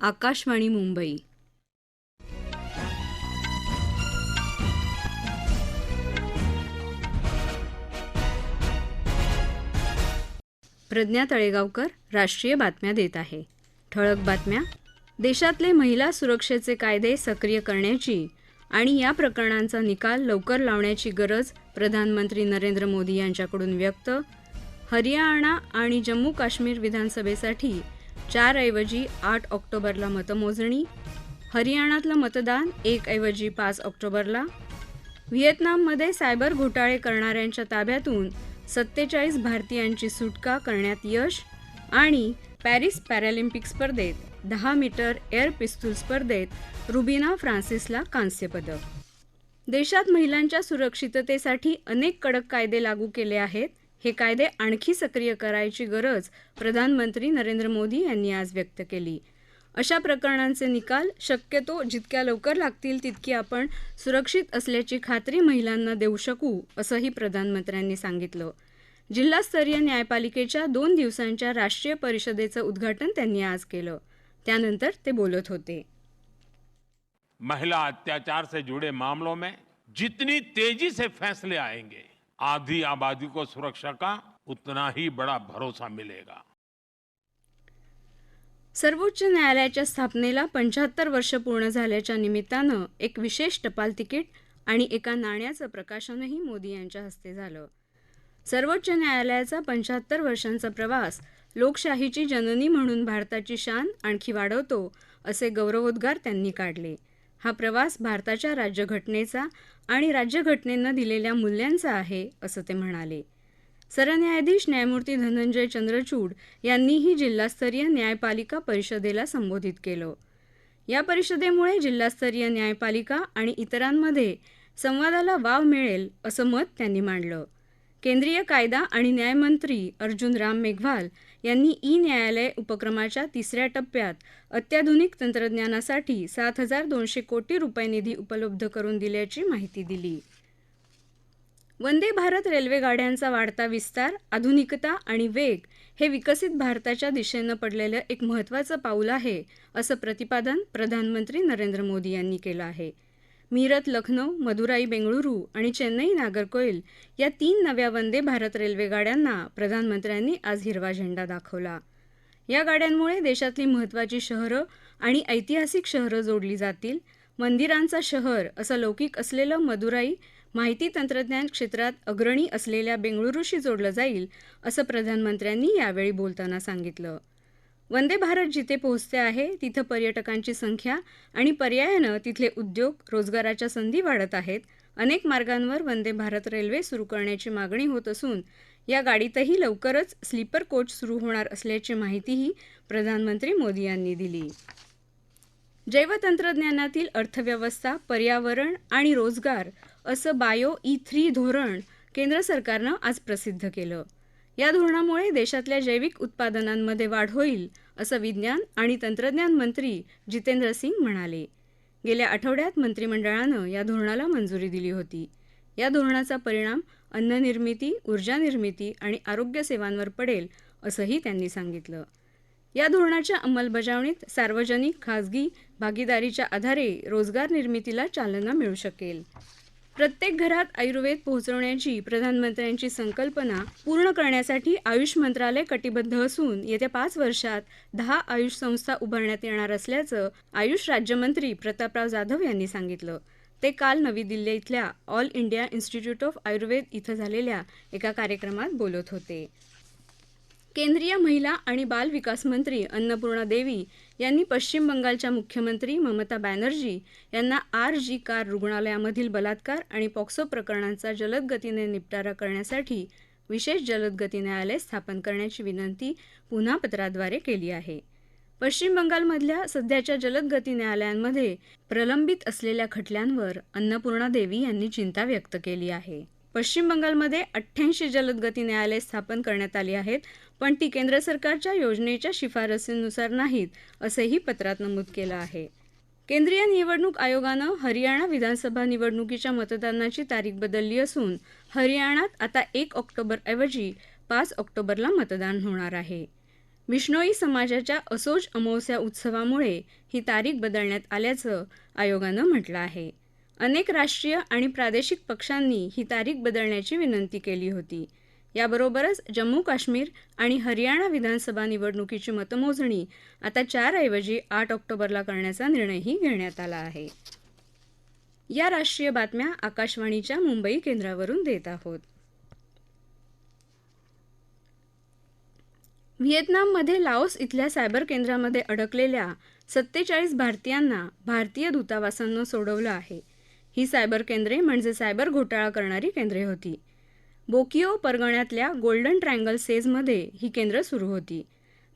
आकाशवाणी मुंबई. प्रज्ञा तळेगावकर राष्ट्रीय बातम्या देत आहे. ठळक बातम्या. देशातले महिला सुरक्षेचे कायदे सक्रिय करण्याची आणि या प्रकरणांचा निकाल लवकर लावण्याची गरज प्रधानमंत्री नरेंद्र मोदी यांच्याकडून व्यक्त. हरियाणा आणि जम्मू काश्मीर विधानसभेसाठी चार ऐवजी आठ ऑक्टोबरला मतमोजणी हरियाणातलं मतदान एक ऐवजी पाच ऑक्टोबरला. व्हिएतनाममध्ये सायबर घोटाळे करणाऱ्यांच्या ताब्यातून सत्तेचाळीस भारतीयांची सुटका करण्यात यश आणि पॅरिस पॅरालिम्पिक स्पर्धेत दहा मीटर एअर पिस्तूल स्पर्धेत रुबिना फ्रान्सिसला कांस्यपदक देशात महिलांच्या सुरक्षिततेसाठी अनेक कडक कायदे लागू केले आहेत हे कायदे आणखी सक्रिय करायची गरज प्रधानमंत्री नरेंद्र मोदी यांनी आज व्यक्त केली. अशा प्रकरणांचे निकाल शक्यतो जितक्या लवकर लागतील तितकी आपण सुरक्षित असल्याची खात्री महिलांना देऊ शकू असंही प्रधानमंत्र्यांनी सांगितलं. जिल्हास्तरीय न्यायपालिकेच्या दोन दिवसांच्या राष्ट्रीय परिषदेचं उद्घाटन त्यांनी आज केलं. त्यानंतर ते बोलत होते. महिला अत्याचार से जुड़े मामलों में जितनी तेजी से फैसले आएंगे आधी आबादी को सुरक्षा का उतना ही बड़ा भरोसा मिलेगा। सर्वोच्च न्यायालयाच्या स्थापनेला पंच्याहत्तर वर्ष पूर्ण झाल्याच्या निमित्तानं एक विशेष टपाल तिकीट आणि एका नाण्याचं प्रकाशनही मोदी यांच्या हस्ते झालं. सर्वोच्च न्यायालयाचा पंच्याहत्तर वर्षांचा प्रवास लोकशाहीची जननी म्हणून भारताची शान आणखी वाढवतो असे गौरवोद्गार त्यांनी काढले. हा प्रवास भारताच्या राज्यघटनेचा आणि राज्यघटनेनं दिलेल्या मूल्यांचा आहे असं ते म्हणाले. सरन्यायाधीश न्यायमूर्ती धनंजय चंद्रचूड यांनीही जिल्हास्तरीय न्यायपालिका परिषदेला संबोधित केलं. या परिषदेमुळे जिल्हास्तरीय न्यायपालिका आणि इतरांमध्ये संवादाला वाव मिळेल असं मत त्यांनी मांडलं. केंद्रीय कायदा आणि न्यायमंत्री अर्जुन राम मेघवाल यांनी ई न्यायालय उपक्रमाच्या तिसऱ्या टप्प्यात अत्याधुनिक तंत्रज्ञानासाठी सात हजार दोनशे कोटी रुपये निधी उपलब्ध करून दिल्याची माहिती दिली. वंदे भारत रेल्वे गाड्यांचा वाढता विस्तार आधुनिकता आणि वेग हे विकसित भारताच्या दिशेनं पडलेलं एक महत्त्वाचं पाऊल आहे असं प्रतिपादन प्रधानमंत्री नरेंद्र मोदी यांनी केलं आहे. मीरत लखनौ मदुराई बेंगळुरू आणि चेन्नई नागरकोइल या तीन नव्या वंदे भारत रेल्वेगाड्यांना प्रधानमंत्र्यांनी आज हिरवा झेंडा दाखवला. या गाड्यांमुळे देशातली महत्त्वाची शहरं आणि ऐतिहासिक शहरं जोडली जातील. मंदिरांचा शहर असं लौकिक असलेलं मदुराई माहिती तंत्रज्ञान क्षेत्रात अग्रणी असलेल्या बेंगळुरूशी जोडलं जाईल असं प्रधानमंत्र्यांनी यावेळी बोलताना सांगितलं. वंदे भारत जिथे पोहोचते आहे तिथं पर्यटकांची संख्या आणि पर्यायानं तिथले उद्योग रोजगाराच्या संधी वाढत आहेत. अनेक मार्गांवर वंदे भारत रेल्वे सुरू करण्याची मागणी होत असून या गाडीतही लवकरच स्लीपर कोच सुरू होणार असल्याची माहितीही प्रधानमंत्री मोदी यांनी दिली. जैवतंत्रज्ञानातील अर्थव्यवस्था पर्यावरण आणि रोजगार असं बायो ई थ्री धोरण केंद्र सरकारनं आज प्रसिद्ध केलं. या धोरणामुळे देशातल्या जैविक उत्पादनांमध्ये वाढ होईल असं विज्ञान आणि तंत्रज्ञान मंत्री जितेंद्र सिंग म्हणाले. गेल्या आठवड्यात मंत्रिमंडळानं या धोरणाला मंजुरी दिली होती. या धोरणाचा परिणाम अन्ननिर्मिती ऊर्जा निर्मिती आणि आरोग्य सेवांवर पडेल असंही त्यांनी सांगितलं. या धोरणाच्या अंमलबजावणीत सार्वजनिक खाजगी भागीदारीच्या आधारे रोजगार निर्मितीला चालना मिळू शकेल. प्रत्येक घरात आयुर्वेद पोहोचवण्याची प्रधानमंत्र्यांची संकल्पना पूर्ण करण्यासाठी आयुष मंत्रालय कटिबद्ध असून येत्या पाच वर्षात दहा आयुष संस्था उभारण्यात येणार असल्याचं आयुष राज्यमंत्री प्रतापराव जाधव यांनी सांगितलं. ते काल नवी दिल्ली इथल्या All India Institute of Ayurveda इथं झालेल्या एका कार्यक्रमात बोलत होते. केंद्रीय महिला आणि बाल विकास मंत्री अन्नपूर्णा देवी यांनी पश्चिम बंगालच्या मुख्यमंत्री ममता बॅनर्जी यांना आर जी कार रुग्णालयामधील बलात्कार आणि पॉक्सो प्रकरणांचा जलद गतीने निपटारा करण्यासाठी विशेष जलद गती न्यायालय स्थापन करण्याची विनंती पुन्हा पत्राद्वारे केली आहे. पश्चिम बंगालमधल्या सध्याच्या जलद गती न्यायालयांमध्ये प्रलंबित असलेल्या खटल्यांवर अन्नपूर्णा देवी यांनी चिंता व्यक्त केली आहे. पश्चिम बंगालमध्ये अठ्ठ्याऐंशी जलदगती न्यायालय स्थापन करण्यात आली आहेत पण ती केंद्र सरकारच्या योजनेच्या शिफारसींनुसार नाहीत असंही पत्रात नमूद केलं आहे. केंद्रीय निवडणूक आयोगानं हरियाणा विधानसभा निवडणुकीच्या मतदानाची तारीख बदलली असून हरियाणात आता एक ऑक्टोबरऐवजी पाच ऑक्टोबरला मतदान होणार आहे. विष्णोई समाजाच्या असोज अमावस्या उत्सवामुळे ही तारीख बदलण्यात आल्याचं आयोगानं म्हटलं आहे. अनेक राष्ट्रीय आणि प्रादेशिक पक्षांनी ही तारीख बदलण्याची विनंती केली होती. याबरोबरच जम्मू काश्मीर आणि हरियाणा विधानसभा निवडणुकीची मतमोजणी आता चारऐवजी आठ ऑक्टोबरला करण्याचा निर्णयही घेण्यात आला आहे. या राष्ट्रीय बातम्या आकाशवाणीच्या मुंबई केंद्रावरून देत आहोत. व्हिएतनाममध्ये लाओस इथल्या सायबर केंद्रामध्ये अडकलेल्या सत्तेचाळीस भारतीयांना भारतीय दूतावासानं सोडवलं आहे. ही सायबर केंद्रे म्हणजे सायबर घोटाळा करणारी केंद्रे होती. बोकिओ परगण्यातल्या गोल्डन ट्रँगल सेजमध्ये ही केंद्र सुरू होती.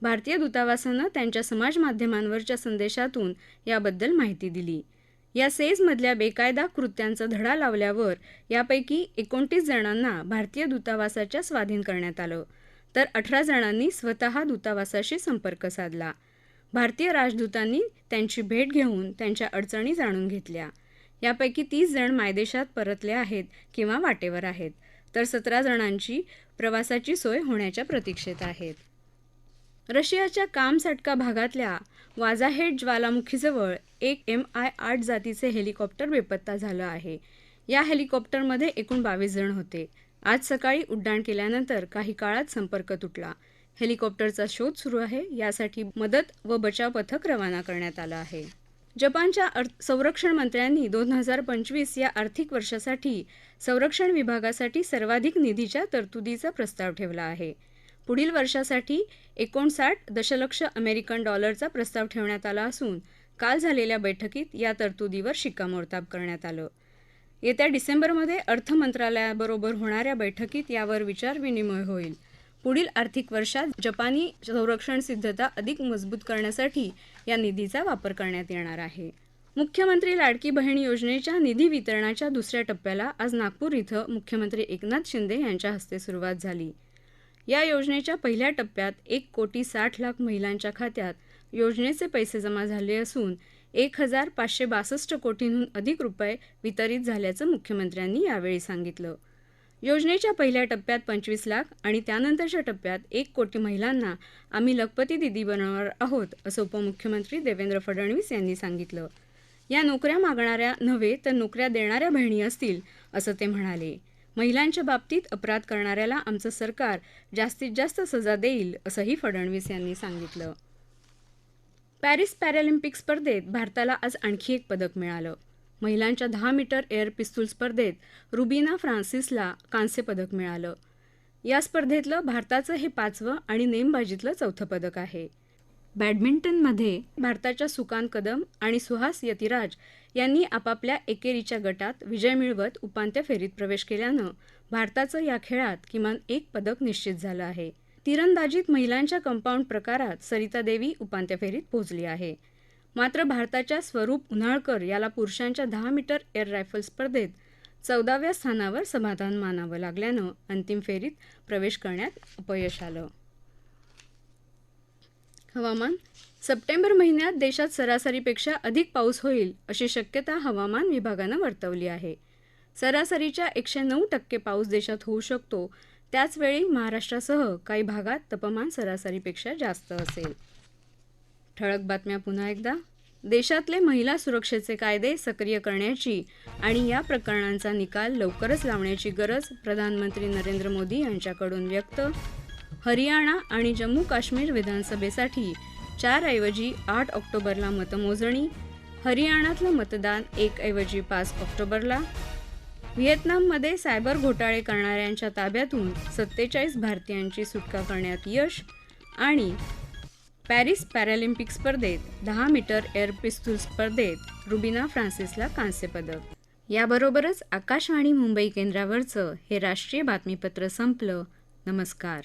भारतीय दूतावासानं त्यांच्या समाज माध्यमांवरच्या संदेशातून याबद्दल माहिती दिली. या सेजमधल्या बेकायदा कृत्यांचा धडा लावल्यावर यापैकी एकोणतीस जणांना भारतीय दूतावासाच्या स्वाधीन करण्यात आलं. तर अठरा जणांनी स्वतः दूतावासाशी संपर्क साधला. भारतीय राजदूतांनी त्यांची भेट घेऊन त्यांच्या अडचणी जाणून घेतल्या. यापैकी तीस जण मायदेशात परतले आहेत किंवा वाटेवर आहेत. तर सतरा जणांची प्रवासाची सोय होण्याच्या प्रतीक्षेत आहेत. रशियाच्या कामसटका भागातल्या वाजाहेड ज्वालामुखीजवळ एक एम आय आठ जातीचे हेलिकॉप्टर बेपत्ता झालं आहे. या हेलिकॉप्टरमध्ये एकूण बावीस जण होते. आज सकाळी उड्डाण केल्यानंतर काही काळात संपर्क तुटला. हेलिकॉप्टरचा शोध सुरू आहे यासाठी मदत व बचाव पथक रवाना करण्यात आलं आहे. जपानच्या अर्थ संरक्षण मंत्र्यांनी दोन हजार पंचवीस या आर्थिक वर्षासाठी संरक्षण विभागासाठी सर्वाधिक निधीच्या तरतुदीचा प्रस्ताव ठेवला आहे. पुढील वर्षासाठी एकोणसाठ दशलक्ष अमेरिकन डॉलरचा प्रस्ताव ठेवण्यात आला असून काल झालेल्या बैठकीत या तरतुदीवर शिक्कामोर्तब करण्यात आलं. येत्या डिसेंबरमध्ये अर्थ मंत्रालयाबरोबर होणाऱ्या बैठकीत यावर विचारविनिमय होईल. पुढील आर्थिक वर्षात जपानी संरक्षण सिद्धता अधिक मजबूत करण्यासाठी या निधीचा वापर करण्यात येणार आहे. मुख्यमंत्री लाडकी बहीण योजनेच्या निधी वितरणाच्या दुसऱ्या टप्प्याला आज नागपूर इथं मुख्यमंत्री एकनाथ शिंदे यांच्या हस्ते सुरुवात झाली. या योजनेच्या पहिल्या टप्प्यात एक कोटी साठ लाख महिलांच्या खात्यात योजनेचे पैसे जमा झाले असून एक हजार पाचशे बासष्ट कोटींहून अधिक रुपये वितरित झाल्याचं मुख्यमंत्र्यांनी यावेळी सांगितलं. योजनेच्या पहिल्या टप्प्यात पंचवीस लाख आणि त्यानंतरच्या टप्प्यात एक कोटी महिलांना आम्ही लखपती दिदी बनवणार आहोत असं उपमुख्यमंत्री देवेंद्र फडणवीस यांनी सांगितलं. या नोकऱ्या मागणाऱ्या नव्हे तर नोकऱ्या देणाऱ्या बहिणी असतील असं ते म्हणाले. महिलांच्या बाबतीत अपराध करणाऱ्याला आमचं सरकार जास्तीत जास्त सजा देईल असंही फडणवीस यांनी सांगितलं. पॅरिस पॅरालिम्पिक स्पर्धेत भारताला आज आणखी एक पदक मिळालं. महिलांच्या दहा मीटर एअर पिस्तूल स्पर्धेत रुबीना फ्रान्सिसला कांस्य पदक मिळालं. या स्पर्धेतलं भारताचं हे पाचवं आणि नेमबाजीतलं चौथं पदक आहे. बॅडमिंटनमध्ये भारताच्या सुकान कदम आणि सुहास यतिराज यांनी आपापल्या एकेरीच्या गटात विजय मिळवत उपांत्य फेरीत प्रवेश केल्यानं भारताचं या खेळात किमान एक पदक निश्चित झालं आहे. तिरंदाजीत महिलांच्या कंपाऊंड प्रकारात सरिता देवी उपांत्य फेरीत पोहोचली आहे. मात्र भारताच्या स्वरूप उन्हाळकर याला पुरुषांच्या दहा मीटर एअर रायफल स्पर्धेत चौदाव्या स्थानावर समाधान मानावं लागल्यानं अंतिम फेरीत प्रवेश करण्यात अपयश आलं. हवामान सप्टेंबर महिन्यात देशात सरासरीपेक्षा अधिक पाऊस होईल अशी शक्यता हवामान विभागानं वर्तवली आहे. सरासरीच्या एकशे नऊ टक्के पाऊस देशात होऊ शकतो. त्याचवेळी महाराष्ट्रासह काही भागात तापमान सरासरीपेक्षा जास्त असेल. ठळक बातम्या पुन्हा एकदा. देशातले महिला सुरक्षेचे कायदे सक्रिय करण्याची आणि या प्रकरणांचा निकाल लवकरच लावण्याची गरज प्रधानमंत्री नरेंद्र मोदी यांच्याकडून व्यक्त. हरियाणा आणि जम्मू काश्मीर विधानसभेसाठी चारऐवजी आठ ऑक्टोबरला मतमोजणी. हरियाणातलं मतदान एक ऐवजी पाच ऑक्टोबरला. व्हिएतनाममध्ये सायबर घोटाळे करणाऱ्यांच्या ताब्यातून सत्तेचाळीस भारतीयांची सुटका करण्यात यश आणि पॅरिस पॅरालिम्पिक स्पर्धेत दहा मीटर एअर पिस्तूल स्पर्धेत रुबिना फ्रान्सिसला कांस्यपदक याबरोबरच आकाशवाणी मुंबई केंद्रावरचं हे राष्ट्रीय बातमीपत्र संपलं. नमस्कार.